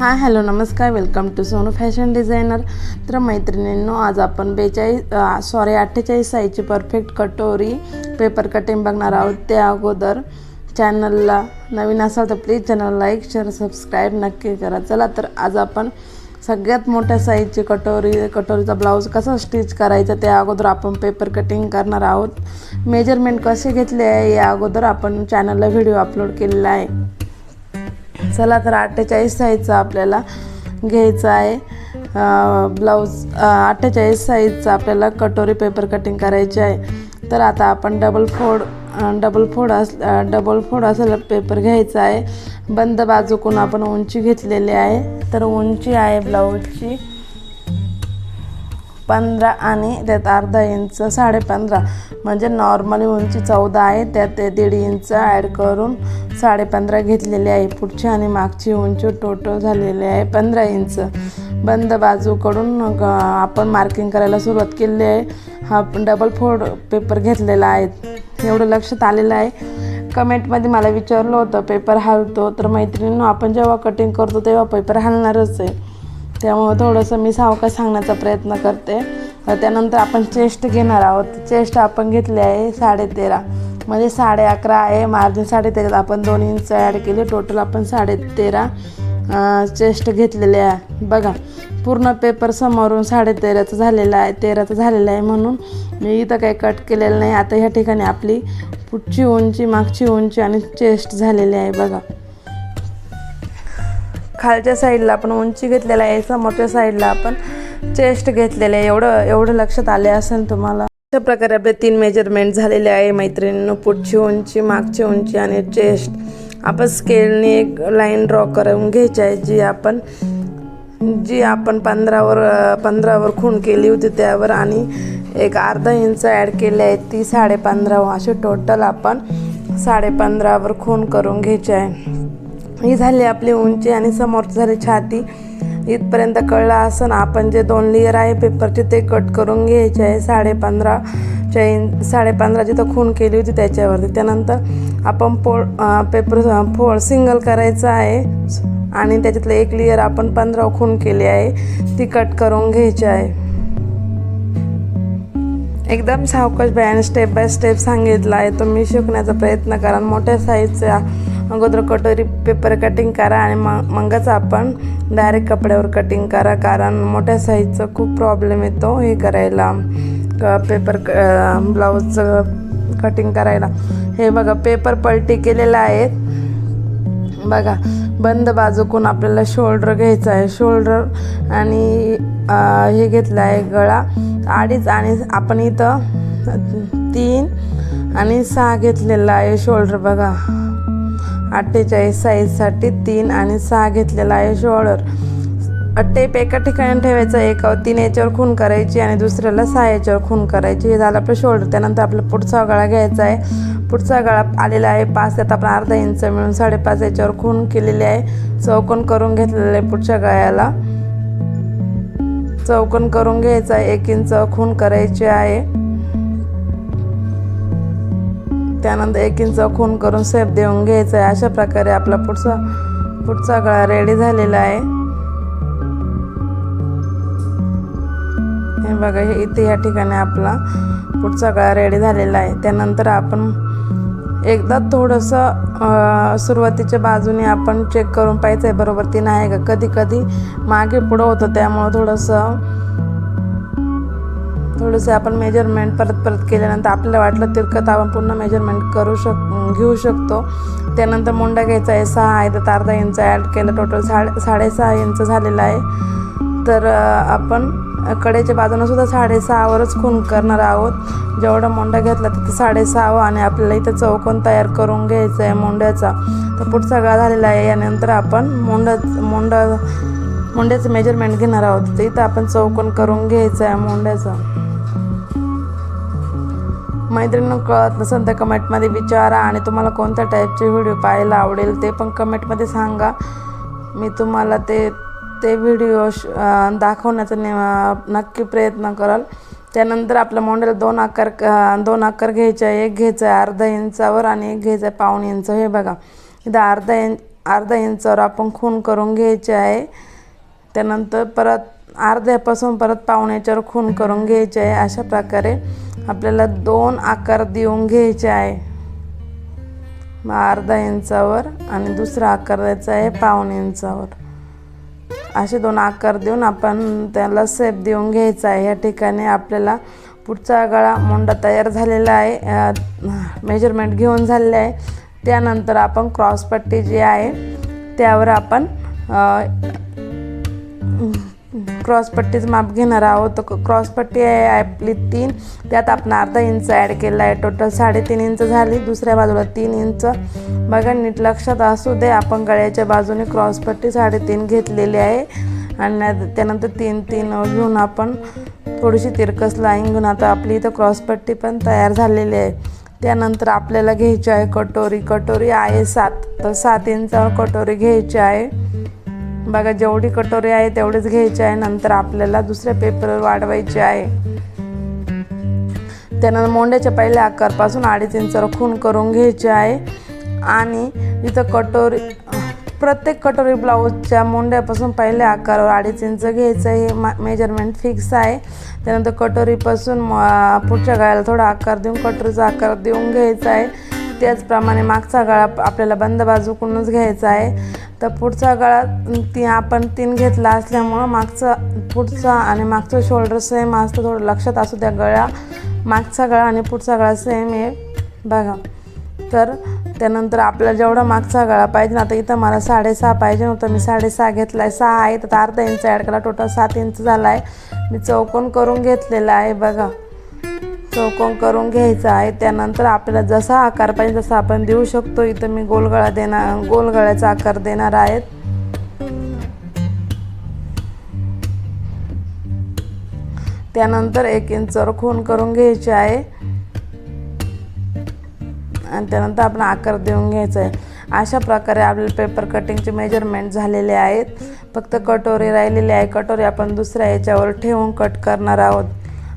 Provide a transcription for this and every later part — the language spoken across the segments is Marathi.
हां हॅलो नमस्कार welcome to Sonu fashion designer. तर मैत्रिणींनो आज आपण बेचाळीस सॉरी अठ्ठेचाळीस साईजची परफेक्ट कटोरी पेपर कटिंग बघणार आहोत. त्या अगोदर चॅनलला नवीन असाल तर please channel like share subscribe नक्की करा. चला तर आज आपण सगळ्यात मोठ्या साईजची कटोरी कटोरीचा ब्लाऊज कसा स्टिच करायचा त्या अगोदर आपण पेपर कटिंग करणार आहोत. मेजरमेंट कसे घेतले आहे या अगोदर आपण चॅनलला व्हिडिओ अपलोड केलेला आहे. चला तर अठ्ठेचाळीस साईजचा आपल्याला घ्यायचा आहे. ब्लाऊज अठ्ठेचाळीस साईजचा आपल्याला कटोरी पेपर कटिंग करायची आहे. तर आता आपण डबल फोड डबल फोड अस डबल फोड असलेला पेपर घ्यायचा आहे. बंद बाजूकून आपण उंची घेतलेली आहे. तर उंची आहे ब्लाऊजची. पंधरा आणि त्यात अर्धा इंच साडेपंधरा म्हणजे नॉर्मली उंची चौदा आहे त्यात ते दीड इंच ॲड करून साडेपंधरा घेतलेली आहे पुढची आणि मागची उंची टोटल झालेली आहे पंधरा इंच. बंद बाजूकडून ग- आपण मार्किंग करायला सुरुवात केली आहे. हा डबल फोर्ड पेपर घेतलेला आहे. एवढं लक्षात आलेलं आहे. कमेंटमध्ये मला विचारलं होतं पेपर हलतो? तर मैत्रिणीनं आपण जेव्हा कटिंग करतो तेव्हा पेपर हलणारच आहे. त्यामुळं थोडंसं मी सावकाश सांगण्याचा प्रयत्न करते. त्यानंतर आपण चेस्ट घेणार आहोत. चेस्ट आपण घेतली आहे साडेतेरा. म्हणजे साडे अकरा आहे. मार्जिन साडे आपण दोन इंच ॲड केले. टोटल आपण साडेतेरा चेस्ट घेतलेले आहे. बघा पूर्ण पेपर समोरून साडेतेराचं झालेला झालेलं आहे. तेराचं झालेलं आहे म्हणून मी इथं काही कट केलेलं नाही. आता ह्या ठिकाणी आपली पुढची उंची मागची उंची आणि चेस्ट झालेली आहे. बघा. खालच्या साईडला आपण उंची घेतलेला आहे समोरच्या साईडला आपण चेस्ट घेतलेले आहे. एवढं एवढं लक्षात आले असेल तुम्हाला? अशा प्रकारे आपले तीन मेजरमेंट झालेले आहे. मैत्रिणींनो पुढची उंची मागची उंची आणि चेस्ट आपण स्केलने एक लाईन ड्रॉ करून घ्यायची आहे जी आपण जी आपण पंधरावर पंधरावर खूण केली होती त्यावर आणि एक अर्धा इंच ॲड केले आहे ती साडे पंधरावर असे टोटल आपण साडे पंधरावर खूण करून घ्यायची आहे. ही झाली आपली उंची आणि समोरची झाली छाती. इथपर्यंत कळलं असं ना आपण जे दोन लेअर आहे पेपरचे ते कट करून घ्यायचे आहे. साडे पंधराच्या साडेपंधराची साडे पंधरा जिथं खून केली होती त्याच्यावरती. त्यानंतर आपण पोळ पेपर फोळ सिंगल करायचं आहे. आणि त्याच्यातलं एक लेअर आपण पंधरा खून केली आहे ती कट करून घ्यायची आहे. एकदम सावकाश बॅन स्टेप बाय स्टेप सांगितला आहे. तुम्ही शिकण्याचा प्रयत्न करा. मोठ्या साईजच्या अगोदर कटोरी पेपर कटिंग करा आणि मग मगच आपण डायरेक्ट कपड्यावर कटिंग करा कारण मोठ्या साईजचा खूप प्रॉब्लेम येतो हे करायला. क पेपर क ब्लाऊजचं कटिंग करायला. हे बघा पेपर पलटी केलेला आहे बघा बंद बाजूकून आपल्याला शोल्डर घ्यायचा आहे. शोल्डर आणि हे घेतलं आहे गळा. अडीच आणि आपण इथं तीन आणि सहा घेतलेला आहे शोल्डर बघा. अठ्ठेचाळीस साईजसाठी तीन आणि सहा घेतलेला आहे शोल्डर टेप एका ठिकाणी ठेवायचं एकावर तीन याच्यावर खून करायची आणि दुसऱ्याला सहा याच्यावर खून करायची. हे झालं आपलं शोल्डर त्यानंतर आपला पुढचा गळा घ्यायचा आहे. पुढचा गळा आलेला आहे. पाच त्यात आपण अर्धा इंच मिळून साडेपाच याच्यावर खून केलेली आहे. चौकोन करून घेतलेलं आहे पुढच्या गळ्याला. चौकोन करून घ्यायचा आहे. एक इंच खून करायची आहे. त्यानंतर एक इंच खून करून सेप देऊन घ्यायचा आहे अशा प्रकारे आपला पुढचा पुढचा गळा रेडी झालेला आहे. हे बघा हे इथे या ठिकाणी आपला पुढचा गळा रेडी झालेला आहे. त्यानंतर आपण एकदा थोडंसं सुरुवातीच्या बाजूने आपण चेक करून पाहायचं आहे बरोबर ती नाही. का कधी कधी मागे पुढं होतं त्यामुळं थोडंसं थोडंसं आपण मेजरमेंट परत परत केल्यानंतर आपल्याला वाटलं तिरकत आपण पुन्हा मेजरमेंट करू शक घेऊ शकतो. त्यानंतर मुंडा घ्यायचा आहे सहा आहे तर अर्धा इंच ॲड केलं टोटल साडे साडेसहा इंच झालेलं आहे. तर आपण कडेच्या बाजूनं सुद्धा साडेसहावरच खून करणार आहोत. जेवढा मोंडा घेतला तिथं साडेसहावा आणि आपल्याला इथं चौकोन तयार करून घ्यायचा आहे मोंड्याचा. तर पुढचा गळा झालेला आहे यानंतर आपण मोंडा मोंडा मोंड्याचं मेजरमेंट घेणार आहोत. तर इथं आपण चौकोन करून घ्यायचं आहे मोंड्याचा. मैत्रिणींना कळत नसेल तर कमेंटमध्ये विचारा आणि तुम्हाला कोणत्या टाईपचे व्हिडिओ पाहायला आवडेल ते पण कमेंटमध्ये सांगा. मी तुम्हाला ते ते व्हिडिओ श दाखवण्याचा ने नक्की प्रयत्न कराल. त्यानंतर आपल्या मोंड्याला दोन आकार दोन आकार घ्यायचे आहे. एक घ्यायचा आहे अर्धा इंचावर आणि एक घ्यायचा आहे पाऊण इंच. हे बघा. इथं अर्धा इंच अर्धा इंचावर आपण खून करून घ्यायचे आहे. त्यानंतर परत अर्ध्यापासून परत पावण्याच्यावर खून करून घ्यायचे आहे. अशा प्रकारे आपल्याला दोन आकार देऊन घ्यायचे आहे. मग अर्धा इंचावर आणि दुसरा आकार द्यायचा आहे पावणे इंचावर. असे दोन आकार देऊन आपण त्याला सेप देऊन घ्यायचा आहे. या ठिकाणी आपल्याला पुढचा गळा मोंडा तयार झालेला आहे. मेजरमेंट घेऊन झालेलं आहे. त्यानंतर आपण क्रॉसपट्टी जी आहे त्यावर आपण क्रॉसपट्टीचं माप घेणार आहोत. तर क्रॉसपट्टी आहे आपली तीन. त्यात आपण अर्धा इंच ॲड केला आहे. टोटल साडेतीन इंच झाली. दुसऱ्या बाजूला तीन इंच. बघा नीट लक्षात असू दे. आपण गळ्याच्या बाजूने क्रॉसपट्टी साडेतीन घेतलेली आहे. आणि त्यानंतर तीन तीन घेऊन आपण थोडीशी तिरकस लाईन घेऊन आता आपली इथं क्रॉसपट्टी पण तयार झालेली आहे. त्यानंतर आपल्याला घ्यायची आहे कटोरी. कटोरी आहे सात. तर सात इंचावर कटोरी घ्यायची आहे. बघा जेवढी कटोरी आहे तेवढीच घ्यायची आहे. नंतर आपल्याला दुसऱ्या पेपरवर वाढवायची आहे. त्यानंतर मोंड्याच्या पहिल्या आकारपासून अडीच इंच खून करून घ्यायचे आहे. आणि इथं कटोरी प्रत्येक कटोरी ब्लाऊजच्या मोंड्यापासून पहिल्या आकारावर अडीच इंच घ्यायचं हे मा मेजरमेंट फिक्स आहे. त्यानंतर कटोरीपासून म- पुढच्या गळ्याला थोडा आकार देऊन कटोरीचा आकार देऊन घ्यायचा आहे. त्याचप्रमाणे मागचा गळा आपल्याला बंद बाजूकडूनच घ्यायचा आहे. तर पुढचा गळा ती आपण तीन घेतला असल्यामुळं मागचा पुढचा आणि मागचं शोल्डर सेम असतं थोडं लक्षात असू त्या गळा. मागचा गळा आणि पुढचा गळा सेम आहे. बघा. तर त्यानंतर आपल्याला जेवढा मागचा गळा पाहिजे ना आता इथं मला साडेसहा पाहिजे नव्हतं मी साडेसहा घेतला आहे सहा आहे तर अर्धा इंच ॲड केला टोटल सात इंच झाला आहे मी चौकोन करून घेतलेला आहे. बघा. चौकोन करून घ्यायचा आहे. त्यानंतर आपल्याला जसा आकार पाहिजे तसा आपण देऊ शकतो. इथं मी गोलगळा देणार गोलगळ्याचा आकार देणार आहेत. त्यानंतर एक इंचवर खून करून घ्यायचे आहे. आणि त्यानंतर आपण आकार देऊन घ्यायचा आहे. अशा प्रकारे आपले पेपर कटिंगचे मेजरमेंट झालेले आहेत. फक्त कटोरी राहिलेली आहे. कटोरी आपण दुसऱ्या याच्यावर ठेवून कट करणार आहोत.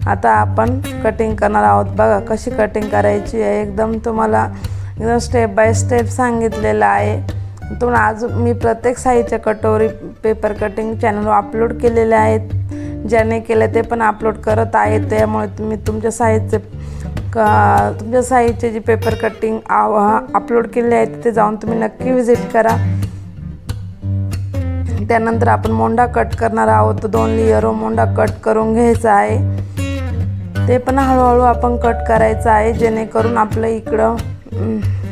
आता आपण कटिंग करणार आहोत. बघा कशी कटिंग करायची आहे. एकदम तुम्हाला एकदम स्टेप बाय स्टेप सांगितलेलं आहे. तुम्हाला अजून मी प्रत्येक साईजच्या कटोरी पेपर कटिंग चॅनलवर अपलोड केलेले आहेत. ज्याने केलं ते पण अपलोड करत आहे त्यामुळे तुम्ही तुमच्या साईजचे क तुमच्या साईजचे जे पेपर कटिंग आव अपलोड केले आहेत तिथे जाऊन तुम्ही नक्की व्हिजिट करा. त्यानंतर आपण मोंडा कट करणार आहोत. दोन लिअरो मोंडा कट करून घ्यायचा आहे. ते पण हळूहळू आपण कट करायचं आहे जेणेकरून आपलं इकडं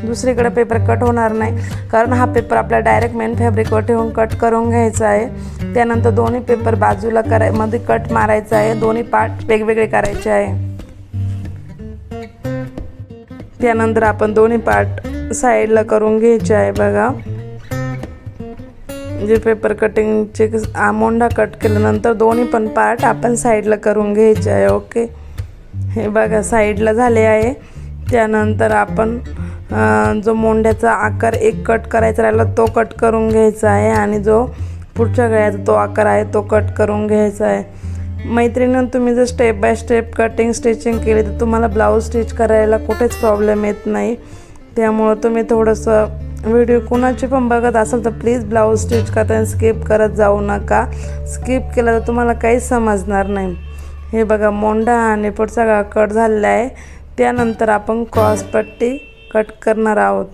दुसरीकडे पेपर कट होणार नाही. कारण हा पेपर आपला डायरेक्ट मेन फॅब्रिकवर ठेवून कट करून घ्यायचा आहे. त्यानंतर दोन्ही पेपर बाजूला करायमध्ये कट मारायचा आहे. दोन्ही पार्ट वेगवेगळे करायचे आहे. त्यानंतर आपण दोन्ही पार्ट साईडला करून घ्यायचे आहे बघा. जे पेपर कटिंगचे आमोंडा कट केल्यानंतर दोन्ही पण पार्ट आपण साईडला करून घ्यायचे आहे ओके हे बघा साईडला झाले आहे. त्यानंतर आपण जो मोंड्याचा आकार एक कट करायचा राहिला तो कट करून घ्यायचा आहे. आणि जो पुढच्या गळ्याचा तो आकार आहे तो कट करून घ्यायचा आहे. मैत्रिणीनं तुम्ही जर step by step cutting stitching केली तर तुम्हाला ब्लाऊज स्टिच करायला कुठेच प्रॉब्लेम येत नाही. त्यामुळं तुम्ही थोडंसं व्हिडिओ कुणाची पण बघत असाल तर प्लीज ब्लाऊज स्टिच करताना स्किप करत जाऊ नका. स्किप केलं तर तुम्हाला काहीच समजणार नाही. हे बघा मोंडा आणि पुढचा कट झालेला आहे. त्यानंतर आपण क्रॉसपट्टी कट करणार आहोत.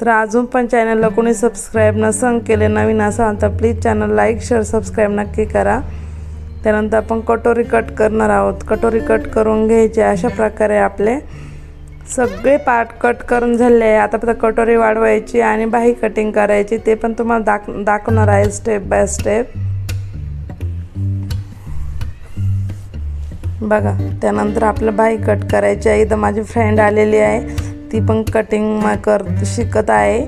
तर अजून पण चॅनलला कोणी सबस्क्राईब नसन केले नवीन असाल तर please channel like share subscribe नक्की करा. त्यानंतर आपण कटोरी कट करणार आहोत. कटोरी कट करून घ्यायचे अशा प्रकारे आपले सगळे पार्ट कट करून झाले आहे. आता फक्त कटोरी वाढवायची आणि बाही कटिंग करायची. ते पण तुम्हाला दाख दाखवणार आहे स्टेप बाय स्टेप बघा त्यानंतर आपलं बाई कट करायची आहे. इथं माझी फ्रेंड आलेली आहे. ती पण कटिंग मा कर शिकत आहे.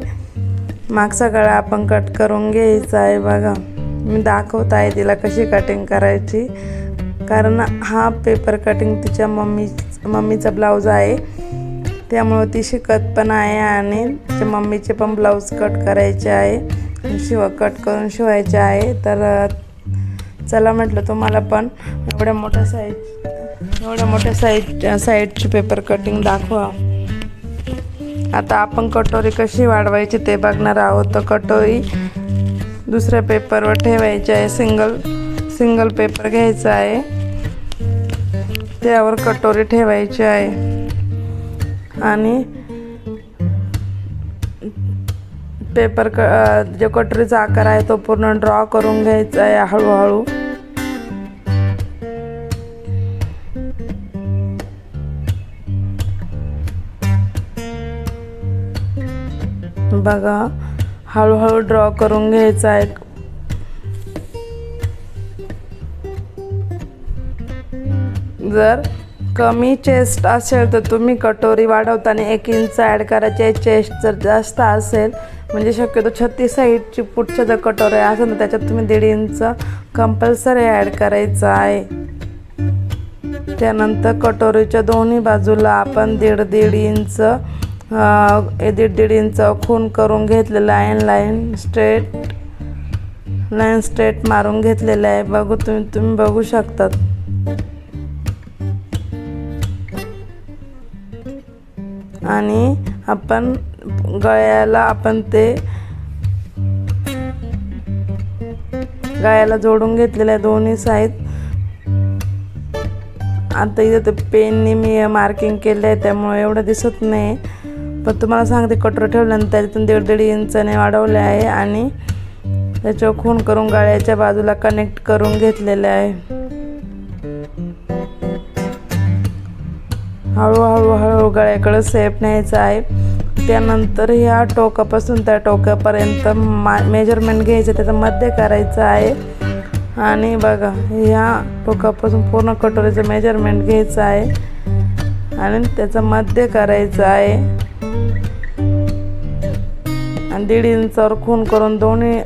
मागचा गळा आपण कट करून घ्यायचा आहे बघा. मी दाखवत आहे तिला कशी कटिंग करायची. कारण हा पेपर कटिंग तिच्या मम्मी मम्मीचा ब्लाऊज आहे. त्यामुळं ती शिकत पण आहे आणि तिच्या मम्मीचे पण ब्लाऊज कट करायचे आहे. शिव कट करून शिवायचे आहे. तर चला म्हटलं तुम्हाला पण एवढ्या मोठ्या साईज एवढ्या मोठ्या साईज साईडची पेपर कटिंग दाखवा. आता आपण कटोरी कशी वाढवायची ते बघणार आहोत. तर कटोरी दुसऱ्या पेपरवर ठेवायची आहे. सिंगल सिंगल पेपर घ्यायचा आहे. त्यावर कटोरी ठेवायची आहे. आणि पेपर क जो कटोरीचा आकार आहे तो पूर्ण ड्रॉ करून घ्यायचा आहे हळूहळू. बघा. हळूहळू ड्रॉ करून घ्यायचा आहे. जर कमी चेस्ट असेल तर तुम्ही कटोरी वाढवताना एक इंच ॲड करायची आहे. चेस्ट जर जास्त असेल म्हणजे शक्यतो छत्तीस साईडची पुढच्या जर कटोरी असेल तर त्याच्यात तुम्ही दीड इंच कंपल्सरी ॲड करायचं आहे. त्यानंतर कटोरीच्या दोन्ही बाजूला आपण दीड दीड इंच दीड दीड इंच खून करून घेतलेलं line line straight line straight मारून घेतलेलं आहे. बघू तुम्ही तुम्ही बघू शकतात. आणि आपण गळ्याला आपण ते गळ्याला जोडून घेतलेलं आहे. दोन्ही साईड आता इथं ते पेनने मी मार्किंग केलं आहे त्यामुळे एवढं दिसत नाही. पण तुम्हाला सांगते कटोर ठेवल्यानंतर त्याच्यातून दीड दीड इंचाने वाढवले आहे आणि त्याच्यावर खून करून गाळ्याच्या बाजूला कनेक्ट करून घेतलेले आहे. हळूहळू हळू गळ्याकडे सेप न्यायचा आहे. त्यानंतर ह्या टोकापासून त्या टोकापर्यंत मा मेजरमेंट घ्यायचं त्याचं मध्य करायचं आहे. आणि बघा ह्या टोकापासून पूर्ण कटोरीचं मेजरमेंट घ्यायचं आहे. आणि त्याचं मध्य करायचं आहे. आणि दीड इंचावर खून करून दोन्ही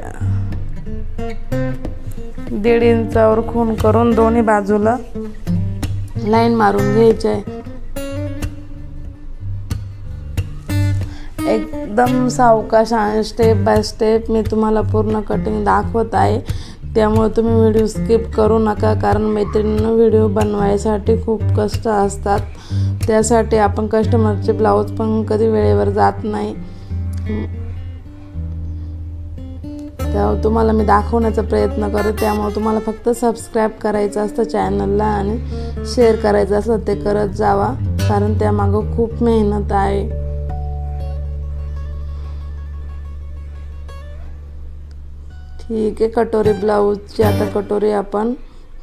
दीड इंचावर खून करून दोन्ही बाजूला लाईन मारून घ्यायची. आहे एकदम सावकाश स्टेप बाय स्टेप मी तुम्हाला पूर्ण कटिंग दाखवत आहे. त्यामुळे तुम्ही व्हिडिओ स्किप करू नका कारण मैत्रिणींना व्हिडिओ बनवायसाठी खूप कष्ट असतात. त्यासाठी आपण कस्टमरचे ब्लाऊज पण कधी वेळेवर जात नाही. तर तुम्हाला मी दाखवण्याचा प्रयत्न करत त्यामुळे तुम्हाला फक्त सबस्क्राईब करायचं असतं चॅनलला आणि शेअर करायचं असतं ते करत जावा. कारण त्यामागं खूप मेहनत आहे. ठीक आहे कटोरी ब्लाऊजची आता कटोरी आपण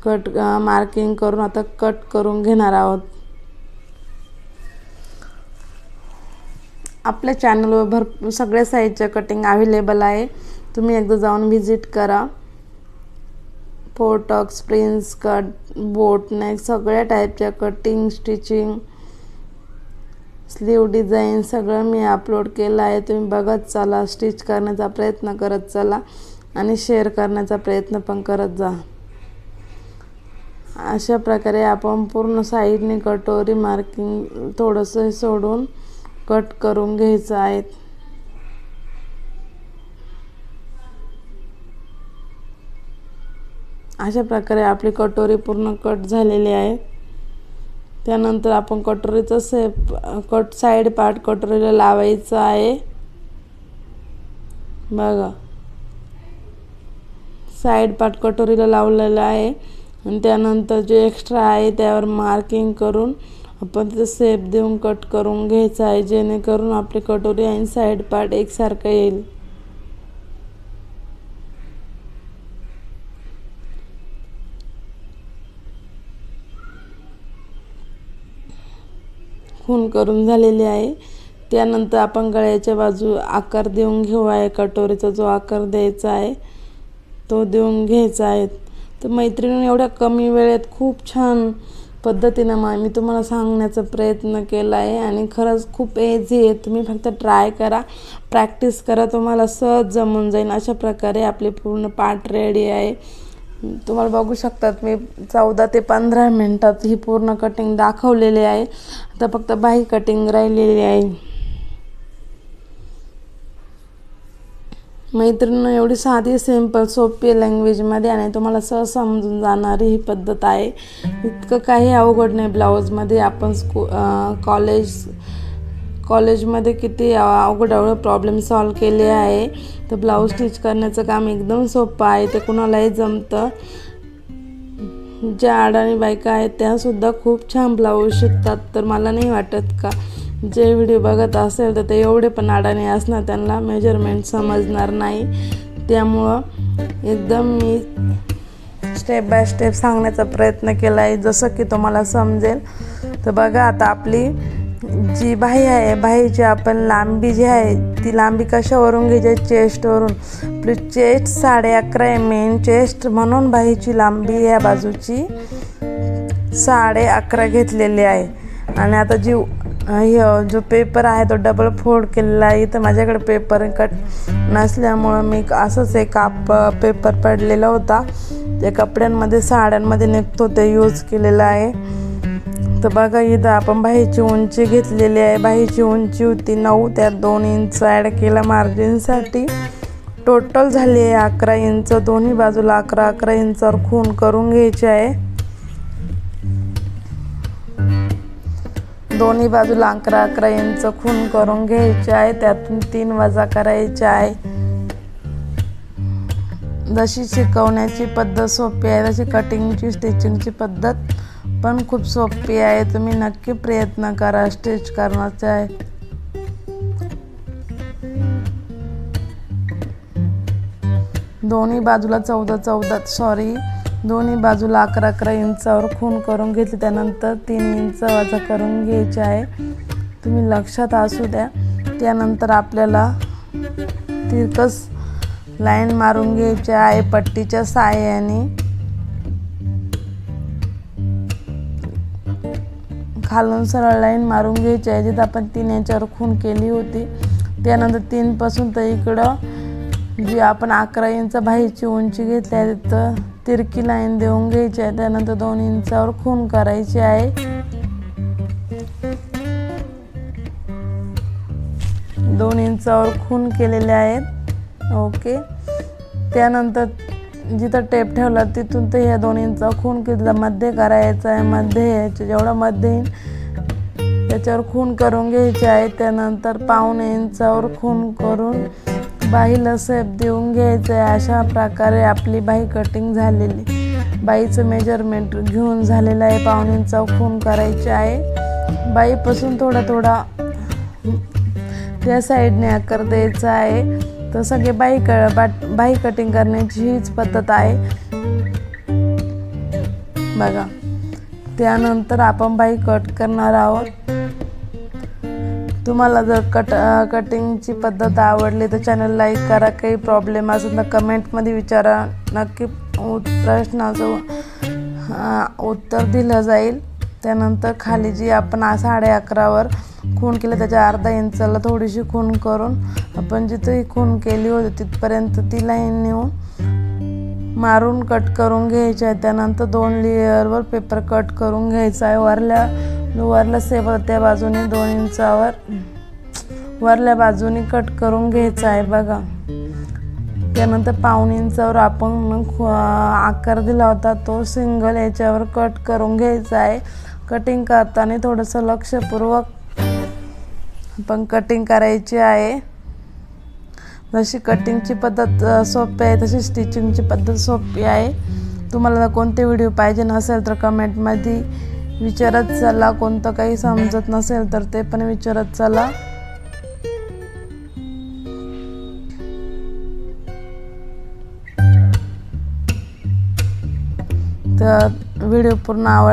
कट मार्किंग करून आता कट करून घेणार आहोत. आपल्या चॅनलवर भरपूर सगळ्या साईजच्या कटिंग अवेलेबल आहे. तुम्ही एकदा जाऊन व्हिजिट करा. फोटॉक्स प्रिन्स कट बोट नेक सगळ्या टाईपच्या कटिंग स्टिचिंग स्लीव डिझाईन सगळं मी अपलोड केलं आहे. तुम्ही बघत चला स्टिच करण्याचा प्रयत्न करत चला आणि शेअर करण्याचा प्रयत्न पण करत जा. अशा प्रकारे आपण पूर्ण साईडने कटोरी मार्किंग थोडंसं सोडून कट करून घ्यायचं आहे. अशा प्रकारे आपली कटोरी पूर्ण कट झालेली आहे. त्यानंतर आपण कटोरीचं सेप कट साईड पार्ट कटोरीला लावायचं आहे. बघा. साईड पार्ट कटोरीला लावलेलं आहे. आणि त्यानंतर जे एक्स्ट्रा आहे त्यावर मार्किंग करून आपण तिथं सेप देऊन कट करून घ्यायचं आहे जेणेकरून आपली कटोरी आणि साईड पार्ट एकसारखं येईल. खून करून झालेली आहे. त्यानंतर आपण गळ्याच्या बाजू आकार देऊन घेऊ आहे. कटोरीचा जो आकार द्यायचा आहे तो देऊन घ्यायचा आहे. तर मैत्रिणी एवढ्या कमी वेळेत खूप छान पद्धतीनं मा मी तुम्हाला सांगण्याचा प्रयत्न केला आहे. आणि खरंच खूप एझी आहे. तुम्ही फक्त ट्राय करा प्रॅक्टिस करा. तुम्हाला सहज जमून जाईल. अशा प्रकारे आपले पूर्ण पाठ रेडी आहे. तुम्हाला बघू शकतात मी चौदा ते पंधरा मिनटात ही पूर्ण कटिंग दाखवलेली आहे. आता फक्त बाही कटिंग राहिलेली आहे. मैत्रिणीनं एवढी साधी सिंपल सोपी लँग्वेजमध्ये आणि तुम्हाला सहज समजून जाणारी ही पद्धत आहे. इतकं काही अवघड नाही ब्लाऊजमध्ये आपण स्कू कॉलेज कॉलेजमध्ये किती अवघड अवघड प्रॉब्लेम सॉल्व केले आहे. तर ब्लाऊज स्टिच करण्याचं काम एकदम सोपं आहे. ते कुणालाही जमतं. ज्या अडाणी बायका आहेत त्यासुद्धा खूप छान ब्लाऊज शिकतात. तर मला नाही वाटत का जे व्हिडिओ बघत असेल तर ते एवढे पण अडाणी असणार. त्यांना मेजरमेंट समजणार नाही. त्यामुळं एकदम मी स्टेप बाय स्टेप सांगण्याचा प्रयत्न केला आहे जसं की तुम्हाला समजेल. तर बघा आता आपली जी बाही आहे बाहीची आपण लांबी जी आहे ती लांबी कशावरून घ्यायची? चेस्टवरून. प्लस चेस्ट साडे अकरा आहे मेन चेस्ट म्हणून बाहीची लांबी या बाजूची साडे अकरा घेतलेली आहे. आणि आता जी हे जो पेपर आहे तो डबल फोल्ड केलेला आहे. इथं माझ्याकडे पेपर कट नसल्यामुळं मी असंच एक काप पेपर पडलेला होता. ते कपड्यांमध्ये साड्यांमध्ये निघतो ते यूज केलेला आहे. तर बघा इथं आपण बाहीची उंची घेतलेली आहे. बाहीची उंची होती नऊ त्यात दोन इंच ॲड केला मार्जिनसाठी टोटल झाली आहे अकरा इंच दोन्ही बाजूला अकरा अकरा इंचावर खून करून घ्यायची आहे. दोन्ही बाजूला अकरा अकरा इंच खून करून घ्यायचे आहे. त्यातून तीन वजा करायचे आहे. जशी शिकवण्याची पद्धत सोपी आहे तशी कटिंगची स्टिचिंगची पद्धत पण खूप सोपी आहे. तुम्ही नक्की प्रयत्न करा. स्टिच करण्याचा आहे. दोन्ही बाजूला चौदा चौदा सॉरी दोन्ही बाजूला अकरा अकरा इंचावर खून करून घेतली. त्यानंतर तीन इंच वजा करून घ्यायचे आहे. तुम्ही लक्षात असू द्या. त्यानंतर आपल्याला तिरकस लाईन मारून घ्यायची आहे. पट्टीच्या साह्याने. खालून सरळ लाईन मारून घ्यायची आहे. जिथं आपण तीन याच्यावर खून केली होती त्यानंतर तीनपासून तर इकडं जी आपण अकरा इंच बाहेरची उंची घेतली आहे तिथं तिरकी लाईन देऊन घ्यायची आहे. त्यानंतर दोन इंचावर खून करायची आहे. दोन इंचावर खून केलेले आहेत. ओके. त्यानंतर जिथं टेप ठेवला तिथून ते ह्या दोन्हींचा खून किदला मध्ये करायचा आहे मध्ये यायचे जेवढा मध्ये येईल त्याच्यावर खून करून घ्यायचे आहे. त्यानंतर पाहुणे इंचावर खून करून बाईला सेप देऊन घ्यायचं आहे. अशा प्रकारे आपली बाई कटिंग झालेली. बाईचं मेजरमेंट घेऊन झालेलं आहे. पाहुण्यांचा खून करायचे आहे. बाईपासून थोडा थोडा त्या साईडने आकार द्यायचा आहे. तर सगळे बाई क बाट बाई कटिंग करण्याची हीच पद्धत आहे. बघा त्यानंतर आपण बाई कट करणार आहोत. तुम्हाला जर कट कटिंगची पद्धत आवडली तर चॅनल लाईक करा. काही प्रॉब्लेम असेल तर कमेंटमध्ये विचारा. नक्की प्रश्नाचं उत्तर दिलं जाईल. त्यानंतर खाली जी आपण साडे अकरावर खून केलं त्याच्या अर्धा इंचाला थोडीशी खून करून आपण जिथं खून केली होती तिथपर्यंत ती लाईन नेऊन मारून कट करून घ्यायची आहे. त्यानंतर दोन लेअरवर पेपर कट करून घ्यायचा आहे. वरल्या वरल्या सेप त्या बाजूने दोन इंचावर वरल्या बाजूने कट करून घ्यायचा आहे बघा. त्यानंतर पाऊण इंचावर आपण आकार दिला होता तो सिंगल याच्यावर कट करून घ्यायचा आहे. कटिंग करताना थोडंसं लक्षपूर्वक पण कटिंग करायची आहे. जशी कटिंगची पद्धत सोपी आहे तशी स्टिचिंगची पद्धत सोपी आहे. तुम्हाला कोणते व्हिडिओ पाहिजे नसेल तर कमेंटमध्ये विचारत चला. कोणतं काही समजत नसेल तर ते पण विचारत चला. तर व्हिडिओ पूर्ण आवड